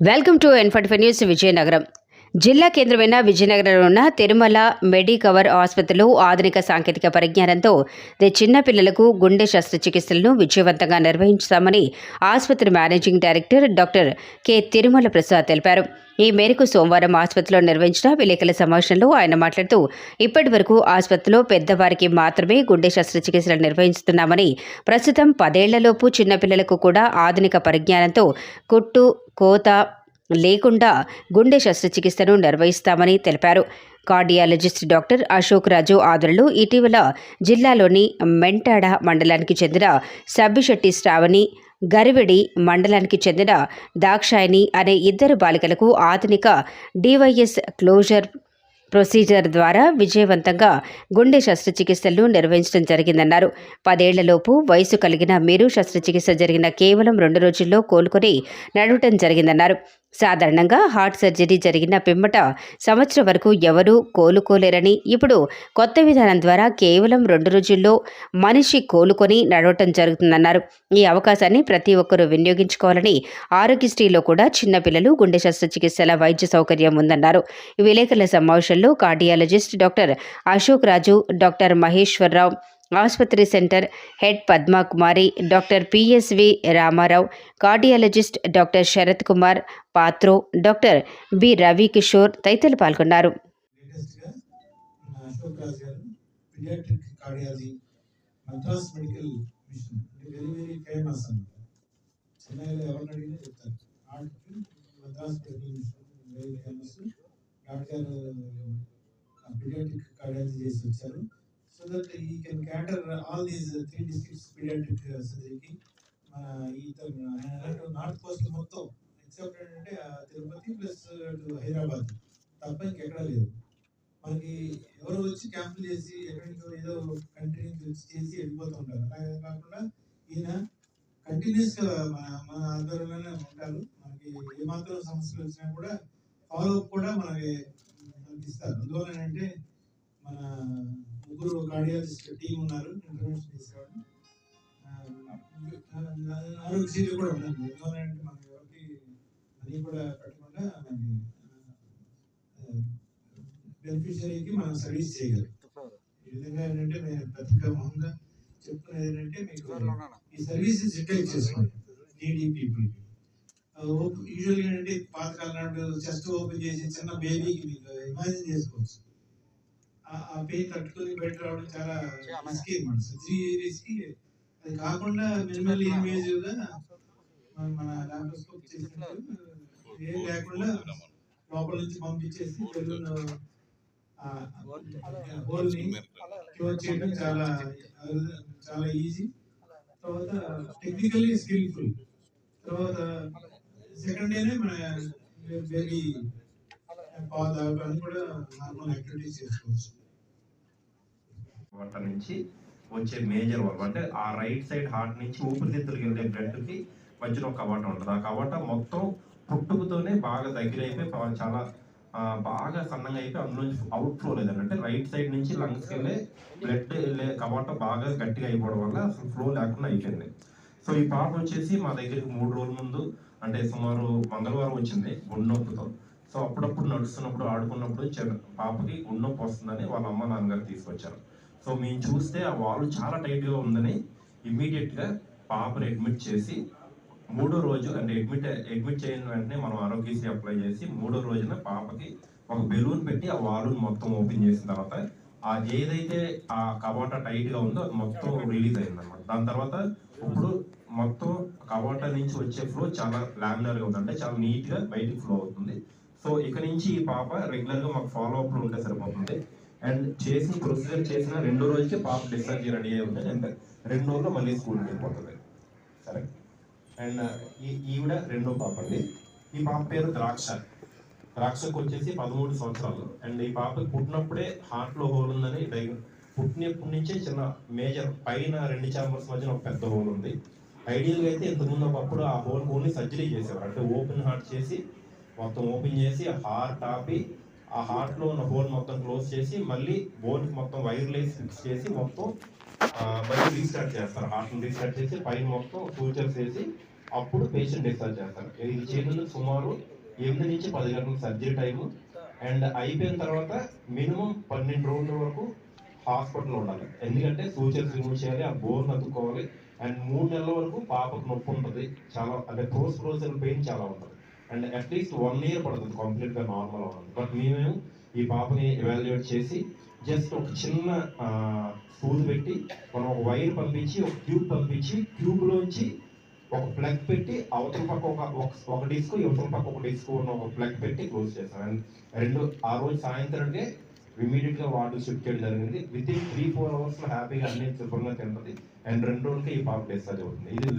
Welcome to N forty five news Vizianagaram. జిల్లా కేంద్రమైన విజయనగరంలో ఉన్న తిరుమల మెడికవర్ ఆసుపత్రిలో ఆధునిక సాంకేతిక పరిజ్ఞానంతో చిన్నపిల్లలకు గుండె శస్త్రచికిత్సలను విజయవంతంగా నిర్వహించామని ఆసుపత్రి managing director doctor K Tirumala Prasad తెలిపారు. ఈ మేరకు సోమవారం ఆసుపత్రిలో నిర్వహించిన విలేకరుల సమావేశంలో ఆయన మాట్లాడుతూ ఇప్పటి వరకు ఆసుపత్రిలో పెద్దవారికి మాత్రమే గుండె శస్త్రచికిత్సలు నిర్వహిస్తున్నామని ప్రస్తుతం పదేళ్ళలోపు చిన్నపిల్లలకు కూడా ఆధునిక పరిజ్ఞానంతో కుట్టు కోత లేకుండా గుండె శస్త్రచికిత్సను నిర్వహిస్తామని తెలిపారు. కార్డియాలజిస్ట్ డాక్టర్ అశోక్ రాజు ఆధ్వర్యంలో ఇటీవల జిల్లాలోని మెంటాడ మండలానికి చెందిన సబ్బిశెట్టి శ్రావణి గరివిడి మండలానికి చెందిన దాక్షాయిని అనే ఇద్దరు బాలికలకు ఆధునిక డివైఎస్ క్లోజర్ ప్రొసీజర్ ద్వారా విజయవంతంగా గుండె శస్త్రచికిత్సలు నిర్వహించడం జరిగిందన్నారు. పదేళ్ళలోపు వయసు కలిగిన మీరు శస్త్రచికిత్స జరిగిన కేవలం రెండు రోజుల్లో కోలుకొని నడవటం జరిగిందన్నారు. సాధారణంగా హార్ట్ సర్జరీ జరిగిన పిమ్మట సంవత్సరం వరకు ఎవరూ కోలుకోలేరని ఇప్పుడు కొత్త విధానం ద్వారా కేవలం రెండు రోజుల్లో మనిషి కోలుకొని నడవటం జరుగుతుందన్నారు. ఈ అవకాశాన్ని ప్రతి ఒక్కరూ వినియోగించుకోవాలని ఆరోగ్యశ్రీలో కూడా చిన్నపిల్లలు గుండె శస్త్రచికిత్సల వైద్య సౌకర్యం ఉందన్నారు. ఈ విలేకరుల సమావేశంలో cardiologist doctor Ashok Raju doctor Maheswararao ఆసుపత్రి centre head Padmakumari doctor PSV Ramarao cardiologist doctor Sarath Kumar Patro doctor B Ravi Kishore తదితరులు పాల్గొన్నారు. డాక్టర్ కార్డియాలజీ చేసి వచ్చారు సో దట్ uh, uh, ఈ can cater all these three districts paediatric సర్జరీకి మన ఈ north coast మొత్తం ఎక్సెప్ట్ ఏంటంటే తిరుపతి ప్లస్ హైదరాబాద్. తప్ప ఇంకెక్కడా లేదు. మనకి ఎవరో వచ్చి క్యాంపులు చేసి ఎక్కడి నుంచో ఏదో కంట్రీ నుంచి వచ్చి చేసి వెళ్ళిపోతూ ఉంటారు. అలాగే కాకుండా ఈయన కంటిన్యూస్గా మన మన ఆధ్వర్యంలోనే ఉంటారు. మనకి ఏమాత్రం సమస్యలు వచ్చినా కూడా ఫాలో అప్ కూడా మనకి మనకి ఇస్తారు. అందువల్ల ఏంటంటే మన ముగ్గురు కార్డియాలజిస్ట్ టీం ఉన్నారు ఇంటర్వెన్షన్ చేసేవాళ్ళు. కూడా ఉన్నది ఎందువల్ల అంటే మనం ఎవరికి అది కూడా పెట్టకుండా మనకి బెనిఫిషరీకి మనం సర్వీస్ చేయగలం. ఈ విధంగా ఏంటంటే నేను పత్రికా మొహంగా చెప్తున్నది ఏంటంటే మీకు ఈ సర్వీసెస్ యూటిలైజ్ చేసుకోండి నీడీ పీపుల్. యూజువల్గా ఏంటంటే పాతకాలం నాడు చెస్ట్ ఓపెన్ చేసి చిన్న బేబీకి మీకు ఇమాజిన్ చేసుకోవచ్చు. ఆ- పెయిన్ తట్టుకొని బయట రావడం చాలా రిస్కీ అనమాట సర్జరీ రిస్కీ అది కాకుండా మినిమల్ ఇన్వేజివ్గా మన- చేసినట్టు ఏం లేకుండా లోపల నుంచి పంపించేసి బెలూన్ హోల్ని క్యూర్ చేయడం చాలా చాలా ఈజీ తర్వాత టెక్నికల్లీ స్కిల్ఫుల్ తర్వాత సెకండ్ డేనే మన బేబీ తాగడం కూడా నార్మల్ యాక్టివిటీస్ చేసుకోవచ్చు. వంట నుంచి వచ్చే మేజర్ వాల్వ్ అంటే ఆ రైట్ సైడ్ హార్ట్ నుంచి ఊపిరితిత్తులకి వెళ్ళే బ్లడ్కి మధ్యలో ఒక కవాట ఉంటుంది. ఆ కవాట మొత్తం పుట్టుకతోనే బాగా దగ్గరైపోయి చాలా బాగా సన్నగా అయిపోయి అందులో నుంచి అవుట్ ఫ్లో లేదండి. అంటే రైట్ సైడ్ నుంచి లంగ్స్కి వెళ్ళే బ్లడ్ వెళ్ళే కవాట బాగా గట్టిగా అయిపోవడం వల్ల అసలు ఫ్లో లేకుండా అయిపోయింది. సో ఈ పాప వచ్చేసి మా దగ్గరికి మూడు రోజుల ముందు అంటే సుమారు మంగళవారం వచ్చింది గుండె నొప్పితో. సో అప్పుడప్పుడు నడుస్తున్నప్పుడు ఆడుకున్నప్పుడు చిన్న పాపకి గుండె నొప్పి వస్తుందని వాళ్ళ అమ్మ నాన్నగారు తీసుకొచ్చారు. సో మేము చూస్తే ఆ వాల్ చాలా టైట్గా ఉందని ఇమ్మీడియట్గా పాపని అడ్మిట్ చేసి మూడో రోజు అంటే అడ్మిట్ అడ్మిట్ చేయని వెంటనే మనం ఆరోగ్యశ్రీ అప్లై చేసి మూడో రోజున పాపకి ఒక బెలూన్ పెట్టి ఆ వాల్వ్ మొత్తం ఓపెన్ చేసిన తర్వాత ఆ ఏదైతే ఆ కవాటా టైట్గా ఉందో అది మొత్తం రిలీజ్ అయిందనమాట దాని తర్వాత ఇప్పుడు మొత్తం కవాటా నుంచి వచ్చే ఫ్లో చాలా లామినర్గా ఉంది అంటే చాలా నీట్గా బయటికి ఫ్లో అవుతుంది. సో ఇక నుంచి ఈ పాప రెగ్యులర్గా మాకు ఫాలో అప్లో ఉంటే సరిపోతుంది. అండ్ చేసిన ప్రొసీజర్ చేసిన రెండో రోజుకి పాప డిశ్చార్జ్ రెడీ అయి ఉంటుంది అండ్ రెండు రోజుల్లో మళ్ళీ స్కూల్కి వెళ్ళిపోతుంది. సరే. అండ్ ఈ ఈవిడ రెండో పాప అండి. ఈ పాప పేరు ద్రాక్ష. ద్రాక్షకు వచ్చేసి పదమూడు సంవత్సరాలు. అండ్ ఈ పాపకి పుట్టినప్పుడే హార్ట్లో హోల్ ఉందని డై- పుట్టినప్పటి నుంచే చిన్న మేజర్ పైన రెండు చాంబర్స్ మధ్యన ఒక పెద్ద హోల్ ఉంది. ఐడియల్గా అయితే ఇంతకుముందు ఒకప్పుడు ఆ హోల్ ఓన్లీ సర్జరీ చేసేవారు. అంటే ఓపెన్ హార్ట్ చేసి మొత్తం ఓపెన్ చేసి హార్ట్ ఆపి ఆ హార్ట్లో ఉన్న హోల్ మొత్తం క్లోజ్ చేసి మళ్ళీ బోన్ మొత్తం వైర్లెస్ ఫిక్స్ చేసి మొత్తం మళ్ళీ రీస్టార్ట్ చేస్తారు. హార్ట్ రీస్టార్ట్ చేసి పైన మొత్తం ఫ్యూచర్స్ వేసి అప్పుడు పేషెంట్ డిశ్చార్జ్ చేస్తారు. ఇది చేయడానికి సుమారు ఎనిమిది నుంచి పది గంటల సర్జరీ టైము అండ్ అయిపోయిన తర్వాత మినిమం పన్నెండు రోజుల వరకు హాస్పిటల్ ఉండాలి. ఎందుకంటే సూచర్స్ రిమూవ్ చేయాలి ఆ బోన్ అతుక్కోవాలి. అండ్ మూడు నెలల వరకు పాపకు నొప్పి ఉంటుంది. చాలా అంటే పోస్ట్ రోజుల పెయిన్ చాలా ఉంటుంది. అండ్ అట్లీస్ట్ వన్ ఇయర్ పడుతుంది కంప్లీట్గా నార్మల్ అవ్వాలి బట్ మేమేమో ఈ పాపని ఎవాల్యుయేట్ చేసి జస్ట్ ఒక చిన్న స్కూల్ పెట్టి మనం ఒక వైర్ పంపించి ఒక ట్యూబ్ పంపించి ట్యూబ్లోంచి ఒక ప్లగ్ పెట్టి అవతల పక్క ఒక ఒక- డిస్క్ ఇవతల పక్క ఒక డిస్క్ ఉన్న ఒక ప్లగ్ పెట్టి క్లోజ్ చేస్తాం. అండ్ రెండు ఆ రోజు సాయంత్రం అంటే ఇమీడియట్గా వాటర్ షిఫ్ట్ చేయడం జరిగింది. విత్ ఇన్ త్రీ ఫోర్ అవర్స్లో హ్యాపీగా అన్ని శుభ్రంగా తింటుంది అండ్ రెండు రోజులకి ఈ పాప డిశ్చార్జ్ అవుతుంది. ఇది